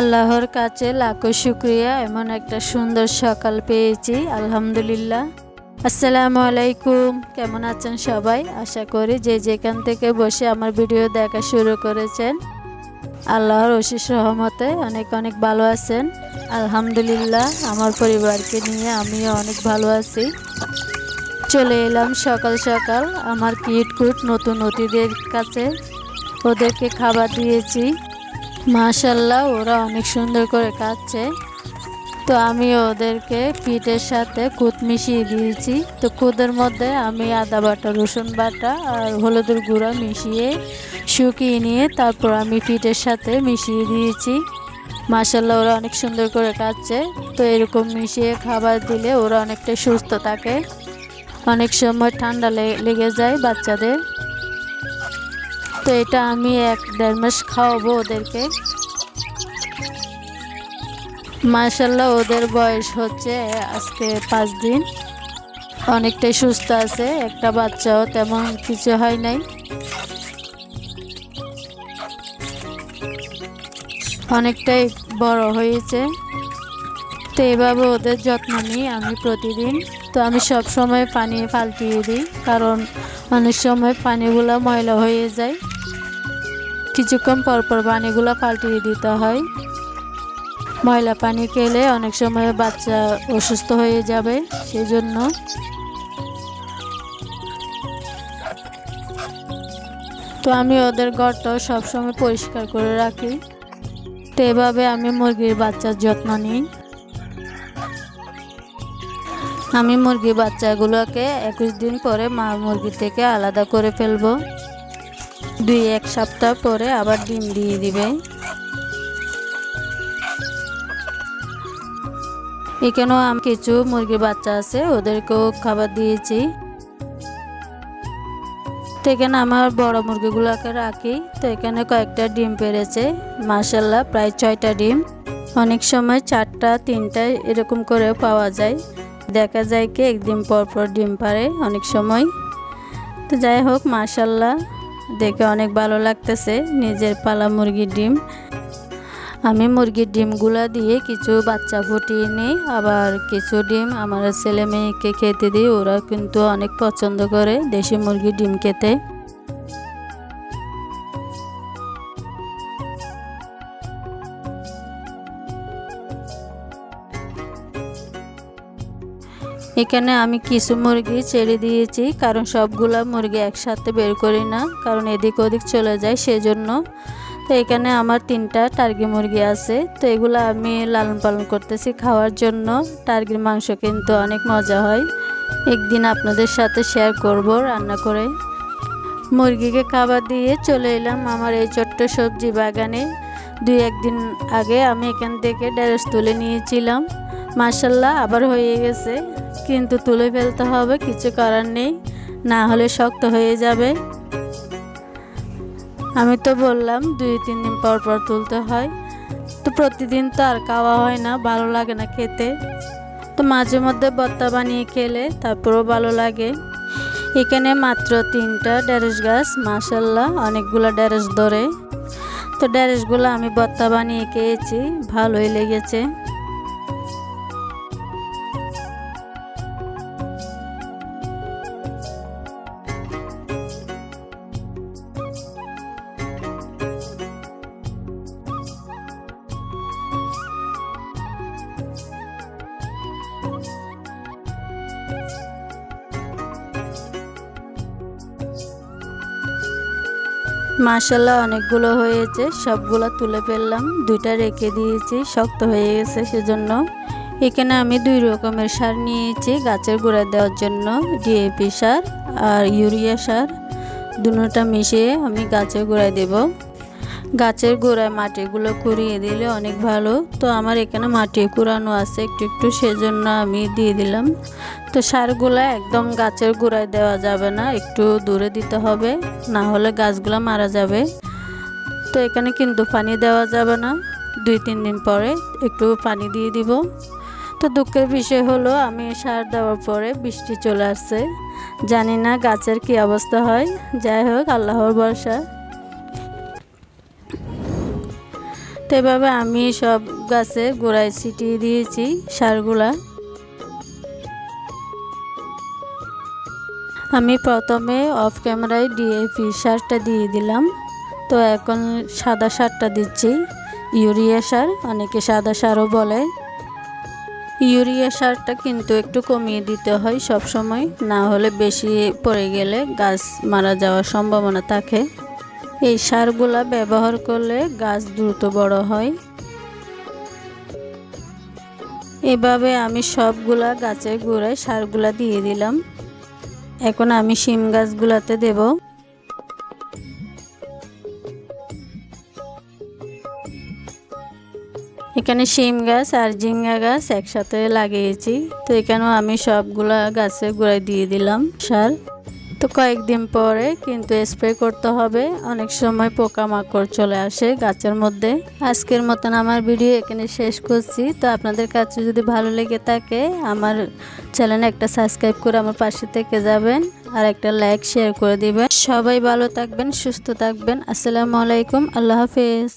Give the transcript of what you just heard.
আল্লাহর কাছে লাখো শুক্রিয়া, এমন একটা সুন্দর সকাল পেয়েছি, আলহামদুলিল্লাহ। আসসালামু আলাইকুম, কেমন আছেন সবাই? আশা করি যে যেখান থেকে বসে আমার ভিডিও দেখা শুরু করেছেন, আল্লাহর অশিস রহমতে অনেক অনেক ভালো আছেন। আলহামদুলিল্লাহ, আমার পরিবারকে নিয়ে আমিও অনেক ভালো আছি। চলে এলাম সকাল সকাল, আমার কিট কুট নতুন অতিথিদের কাছে, ওদেরকে খাবার দিয়েছি। মাশাল্লাহ ওরা অনেক সুন্দর করে কাটছে। তো আমি ওদেরকে পিঠের সাথে কুদ মিশিয়ে দিয়েছি। তো কুদের মধ্যে আমি আদা বাটা, রসুন বাটা আর হলুদের গুঁড়া মিশিয়ে শুকিয়ে নিয়ে তারপর আমি পিঠের সাথে মিশিয়ে দিয়েছি। মাশাল্লাহ ওরা অনেক সুন্দর করে কাটছে। তো এরকম মিশিয়ে খাবার দিলে ওরা অনেকটা সুস্থ থাকে। অনেক সময় ঠান্ডা লেগে যায় বাচ্চাদের। তো এটা আমি এক দেড় মাস খাওয়াবো ওদেরকে। মাশাল্লাহ ওদের বয়স হচ্ছে আজকে পাঁচ দিন। অনেকটাই সুস্থ আছে, একটা বাচ্চাও তেমন কিছু হয় নাই। অনেকটাই বড় হয়েছে। তো এভাবে ওদের যত্ন নিই আমি প্রতিদিন। তো আমি সব সময় পানি পাল্টিয়ে দিই, কারণ অনেক সময় পানিগুলো ময়লা হয়ে যায়। কিছুক্ষণ পর পর পানিগুলো পাল্টিয়ে দিতে হয়। ময়লা পানি খেলে অনেক সময় বাচ্চা অসুস্থ হয়ে যাবে সেই জন্য তো আমি ওদের ঘরটাও সবসময় পরিষ্কার করে রাখি। তো এভাবে আমি মুরগির বাচ্চার যত্ন নিই। আমি মুরগির বাচ্চাগুলোকে একুশ দিন পরে মা মুরগি থেকে আলাদা করে ফেলব। দুই এক সপ্তাহ পরে আবার ডিম দিয়ে দিবে। এখানেও আমি কিছু মুরগির বাচ্চা আছে, ওদেরকেও খাবার দিয়েছি। তো এখানে আমার বড় মুরগিগুলোকে রাখি। তো এখানে কয়েকটা ডিম পেরেছে মার্শাল্লাহ প্রায় ছয়টা ডিম। অনেক সময় চারটা, তিনটা এরকম করে পাওয়া যায়। দেখা যায় কি, একদিন পর পর ডিম পারে অনেক সময়। তো যাই হোক মার্শাল্লাহ দেখে অনেক ভালো লাগতেছে নিজের পালা মুরগির ডিম। আমি মুরগির ডিমগুলা দিয়ে কিছু বাচ্চা ফুটিয়ে নিই, আবার কিছু ডিম আমার ছেলে মেয়েকে খেতে দিই, ওরা কিন্তু অনেক পছন্দ করে দেশি মুরগির ডিম খেতে। এখানে আমি কিছু মুরগি ছেড়ে দিয়েছি, কারণ সবগুলা মুরগি একসাথে বের করি না, কারণ এদিক ওদিক চলে যায় সেজন্য। তো এখানে আমার তিনটা টার্কি মুরগি আছে, তো এগুলো আমি লালন পালন করতেছি খাওয়ার জন্য। টার্কির মাংস কিন্তু অনেক মজা হয়। একদিন আপনাদের সাথে শেয়ার করব রান্না করে। মুরগিকে খাবার দিয়ে চলে এলাম আমার এই ছোট্ট সবজি বাগানে। দুই একদিন আগে আমি এখান থেকে ড্যারেস তুলে নিয়েছিলাম। মার্শাল্লাহ আবার হয়ে গেছে। কিন্তু তুলে ফেলতে হবে, কিছু করার নেই, না হলে শক্ত হয়ে যাবে। আমি তো বললাম, দুই, তিন দিন পর পর তুলতে হয়। তো প্রতিদিন তো আর খাওয়া হয় না, ভালো লাগে না খেতে। তো মাঝে মধ্যে বত্তা বানিয়ে খেলে তারপরেও ভালো লাগে। এখানে মাত্র তিনটা ড্যারেস গাছ মাসাল্লাহ অনেকগুলো ড্যারেস ধরে। তো ড্যারেসগুলো আমি বত্তা বানিয়ে খেয়েছি, ভালোই লেগেছে। মাশাল্লাহ অনেকগুলো হয়েছে। সবগুলো তুলে ফেললাম। দুইটা রেখে দিয়েছি। শক্ত হয়ে গেছে সেজন্য। এখানে আমি দুই রকমের সার নিয়েছি, গাছের গোড়ায় দেওয়ার জন্য। ডিএপি সার আর ইউরিয়া সার। দুটা মিশিয়ে আমি গাছের গোড়ায় দেব। গাছের গোড়ায় মাটিগুলো কুড়িয়ে দিলে অনেক ভালো। তো আমার এখানে মাটি কুড়ানো আছে, একটু একটু সেজন্য আমি দিয়ে দিলাম। তো সারগুলো একদম গাছের গোড়ায় দেওয়া যাবে না, একটু দূরে দিতে হবে, না হলে গাছগুলো মারা যাবে। তো এখানে কিন্তু পানি দেওয়া যাবে না, দুই তিন দিন পরে একটু পানি দিয়ে দিব। তো দুঃখের বিষয় হলো, আমি সার দেওয়ার পরে বৃষ্টি চলে আসছে। জানি না গাছের কি অবস্থা হয়। যাই হোক, আল্লাহর ভরসা। এভাবে আমি সব গাছে গোড়ায় ছিটিয়ে দিয়েছি সারগুলা। আমি প্রথমে অফ ক্যামেরায় ডিএপি সারটা দিয়ে দিলাম। তো এখন সাদা সারটা দিচ্ছি। ইউরিয়া সার, অনেকে সাদা সারও বলে। ইউরিয়া সারটা কিন্তু একটু কমিয়ে দিতে হয় সব সময় না হলে বেশি পড়ে গেলে গাছ মারা যাওয়ার সম্ভাবনা থাকে। এই সারগুলা ব্যবহার করলে গাছ দ্রুত বড় হয়। এভাবে আমি সবগুলা গাছের গোড়ায় সারগুলা দিয়ে দিলাম। এখন আমি শিম গাছগুলাতে দেব। এখানে শিম গাছ আর ঝিঙ্গা গাছ একসাথে লাগিয়েছি। তো এখানেও আমি সবগুলা গাছে গোড়ায় দিয়ে দিলাম সার। তো কয়েকদিন পরে কিন্তু স্প্রে করতে হবে। অনেক সময় পোকামাকড় চলে আসে গাছের মধ্যে। আজকের মতন আমার ভিডিও এখানে শেষ করছি। তো আপনাদের কাছে যদি ভালো লেগে থাকে, আমার চ্যানেলে একটা সাবস্ক্রাইব করে আমার পাশে থেকে যাবেন আর একটা লাইক শেয়ার করে দিবেন। সবাই ভালো থাকবেন, সুস্থ থাকবেন। আসসালামু আলাইকুম, আল্লাহ হাফেজ।